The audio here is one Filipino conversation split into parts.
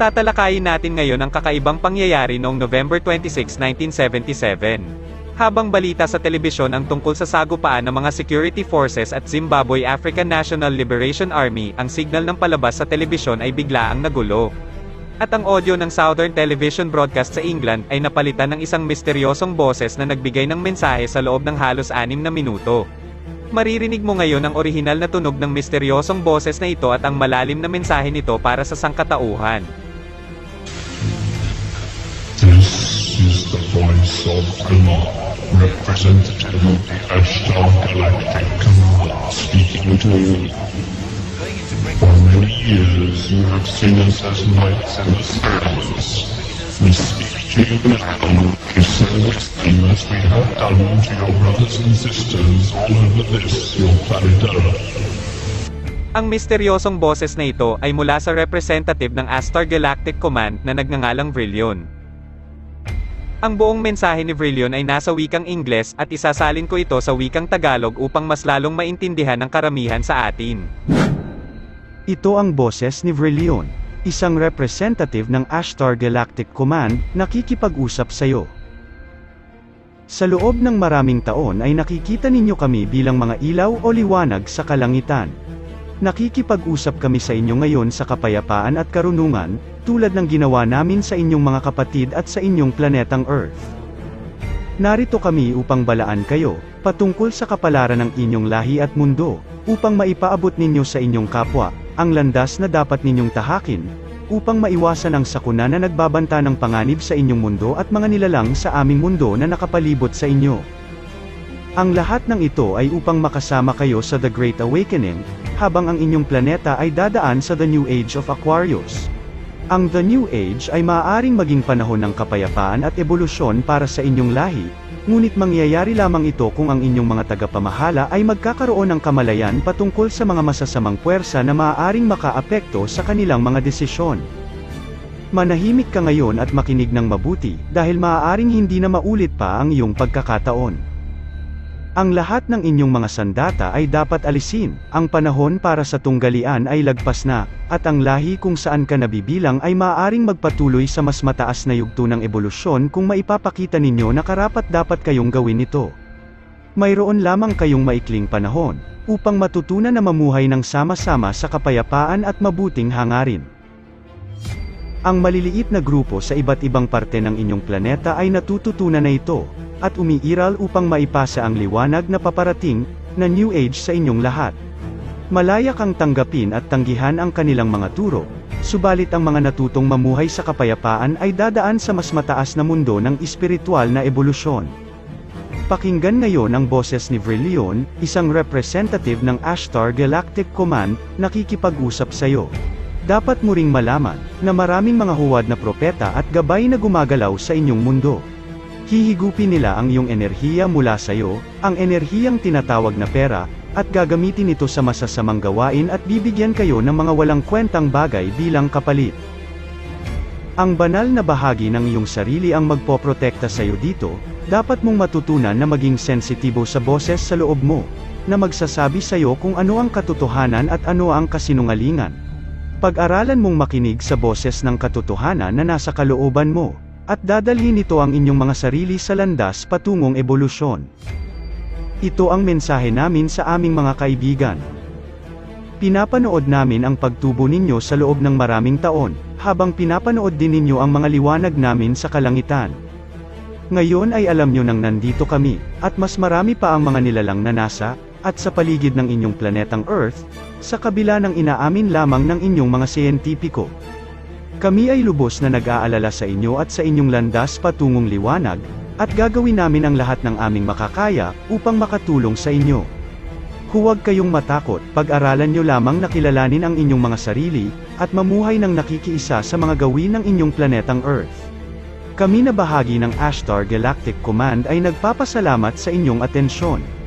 Tatalakayin natin ngayon ang kakaibang pangyayari noong November 26, 1977. Habang balita sa telebisyon ang tungkol sa sagupaan ng mga security forces at Zimbabwe African National Liberation Army, ang signal ng palabas sa telebisyon ay bigla ang nagulo. At ang audio ng Southern Television Broadcast sa England ay napalitan ng isang misteryosong boses na nagbigay ng mensahe sa loob ng halos anim na minuto. Maririnig mo ngayon ang orihinal na tunog ng misteryosong boses na ito at ang malalim na mensahe nito para sa sangkatauhan. Is the voice of Kumar, representative of the Ashtar Galactic Command, speaking to you. For many years you have seen us as knights and assailants. We speak to you now to send the same as we have done to your brothers and sisters all over this, your planet Earth. Ang misteryosong boses na ito ay mula sa representative ng Astar Galactic Command na nagngangalang Vrillion. Ang buong mensahe ni Vrillion ay nasa wikang Ingles at isasalin ko ito sa wikang Tagalog upang mas lalong maintindihan ng karamihan sa atin. Ito ang boses ni Vrillion, isang representative ng Ashtar Galactic Command, nakikipag-usap sa iyo. Sa loob ng maraming taon ay nakikita ninyo kami bilang mga ilaw o liwanag sa kalangitan. Nakikipag-usap kami sa inyo ngayon sa kapayapaan at karunungan, tulad ng ginawa namin sa inyong mga kapatid at sa inyong planetang Earth. Narito kami upang balaan kayo, patungkol sa kapalaran ng inyong lahi at mundo, upang maipaabot ninyo sa inyong kapwa, ang landas na dapat ninyong tahakin, upang maiwasan ang sakuna na nagbabanta ng panganib sa inyong mundo at mga nilalang sa aming mundo na nakapalibot sa inyo. Ang lahat ng ito ay upang makasama kayo sa The Great Awakening, habang ang inyong planeta ay dadaan sa The New Age of Aquarius. Ang The New Age ay maaaring maging panahon ng kapayapaan at ebolusyon para sa inyong lahi, ngunit mangyayari lamang ito kung ang inyong mga tagapamahala ay magkakaroon ng kamalayan patungkol sa mga masasamang puwersa na maaaring makaapekto sa kanilang mga desisyon. Manahimik ka ngayon at makinig ng mabuti, dahil maaaring hindi na maulit pa ang iyong pagkakataon. Ang lahat ng inyong mga sandata ay dapat alisin, ang panahon para sa tunggalian ay lagpas na, at ang lahi kung saan ka nabibilang ay maaaring magpatuloy sa mas mataas na yugto ng ebolusyon kung maipapakita ninyo na karapat dapat kayong gawin ito. Mayroon lamang kayong maikling panahon, upang matutunan na mamuhay ng sama-sama sa kapayapaan at mabuting hangarin. Ang maliliit na grupo sa iba't ibang parte ng inyong planeta ay natututunan na ito, at umiiral upang maipasa ang liwanag na paparating, na New Age sa inyong lahat. Malaya kang tanggapin at tanggihan ang kanilang mga turo, subalit ang mga natutong mamuhay sa kapayapaan ay dadaan sa mas mataas na mundo ng espiritual na ebolusyon. Pakinggan ngayon ang boses ni Vrillion, isang representative ng Ashtar Galactic Command, nakikipag-usap sa iyo. Dapat mo ring malaman, na maraming mga huwad na propeta at gabay na gumagalaw sa inyong mundo. Hihigupin nila ang iyong enerhiya mula sa iyo, ang enerhiyang tinatawag na pera, at gagamitin ito sa masasamang gawain at bibigyan kayo ng mga walang kwentang bagay bilang kapalit. Ang banal na bahagi ng iyong sarili ang magpoprotekta sa iyo dito, dapat mong matutunan na maging sensitibo sa boses sa loob mo, na magsasabi sa iyo kung ano ang katotohanan at ano ang kasinungalingan. Pag-aralan mong makinig sa boses ng katotohanan na nasa kalooban mo, at dadalhin ito ang inyong mga sarili sa landas patungong ebolusyon. Ito ang mensahe namin sa aming mga kaibigan. Pinapanood namin ang pagtubo ninyo sa loob ng maraming taon, habang pinapanood din ninyo ang mga liwanag namin sa kalangitan. Ngayon ay alam nyo nang nandito kami, at mas marami pa ang mga nilalang na nasa, at sa paligid ng inyong planetang Earth, sa kabila ng inaamin lamang ng inyong mga siyentipiko. Kami ay lubos na nag-aalala sa inyo at sa inyong landas patungong liwanag, at gagawin namin ang lahat ng aming makakaya, upang makatulong sa inyo. Huwag kayong matakot, pag-aralan nyo lamang na kilalanin ang inyong mga sarili, at mamuhay ng nakikiisa sa mga gawin ng inyong planetang Earth. Kami na bahagi ng Ashtar Galactic Command ay nagpapasalamat sa inyong atensyon.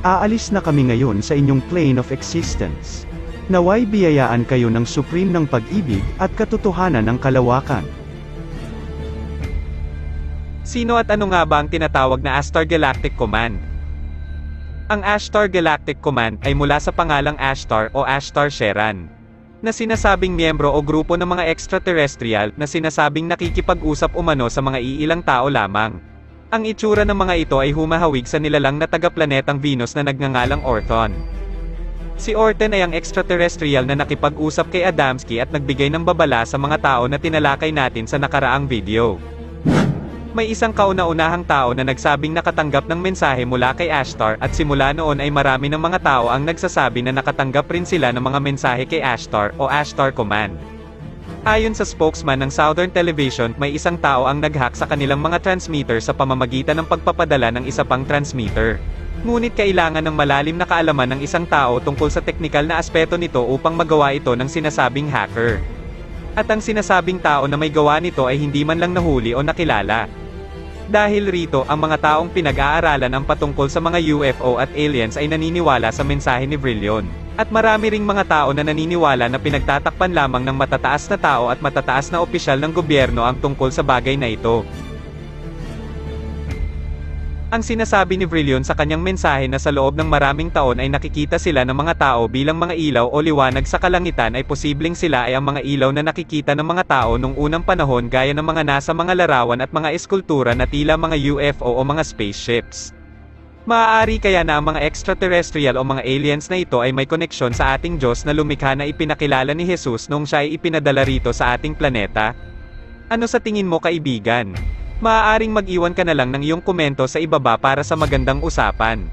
Aalis na kami ngayon sa inyong plane of existence. Naway biyayaan kayo ng supreme ng pag-ibig at katotohanan ng kalawakan. Sino at ano nga ba ang tinatawag na Astar Galactic Command? Ang Ashtar Galactic Command ay mula sa pangalang Ashtar o Ashtar Sheran. na sinasabing miyembro o grupo ng mga extraterrestrial na sinasabing nakikipag-usap umano sa mga iilang tao lamang. Ang itsura ng mga ito ay humahawig sa nilalang na taga-planetang Venus na nagngangalang Orthon. Si Orton ay ang extraterrestrial na nakipag-usap kay Adamski at nagbigay ng babala sa mga tao na tinalakay natin sa nakaraang video. May isang kauna-unahang tao na nagsabing nakatanggap ng mensahe mula kay Ashtar at simula noon ay marami ng mga tao ang nagsasabi na nakatanggap rin sila ng mga mensahe kay Ashtar o Ashtar Command. Ayon sa spokesman ng Southern Television, may isang tao ang naghack sa kanilang mga transmitter sa pamamagitan ng pagpapadala ng isa pang transmitter. Ngunit kailangan ng malalim na kaalaman ng isang tao tungkol sa teknikal na aspeto nito upang magawa ito ng sinasabing hacker. At ang sinasabing tao na may gawa nito ay hindi man lang nahuli o nakilala. Dahil rito, ang mga taong pinag-aaralan ang patungkol sa mga UFO at aliens ay naniniwala sa mensahe ni Brillion. At marami ring mga tao na naniniwala na pinagtatakpan lamang ng matataas na tao at matataas na opisyal ng gobyerno ang tungkol sa bagay na ito. Ang sinasabi ni Brillion sa kanyang mensahe na sa loob ng maraming taon ay nakikita sila ng mga tao bilang mga ilaw o liwanag sa kalangitan ay posibleng sila ay ang mga ilaw na nakikita ng mga tao nung unang panahon gaya ng mga nasa mga larawan at mga eskultura na tila mga UFO o mga spaceships. Maaari kaya na ang mga extraterrestrial o mga aliens na ito ay may koneksyon sa ating Diyos na lumikha na ipinakilala ni Jesus nung siya ay ipinadala rito sa ating planeta? Ano sa tingin mo kaibigan? Maaaring mag-iwan ka na lang ng iyong komento sa ibaba para sa magandang usapan.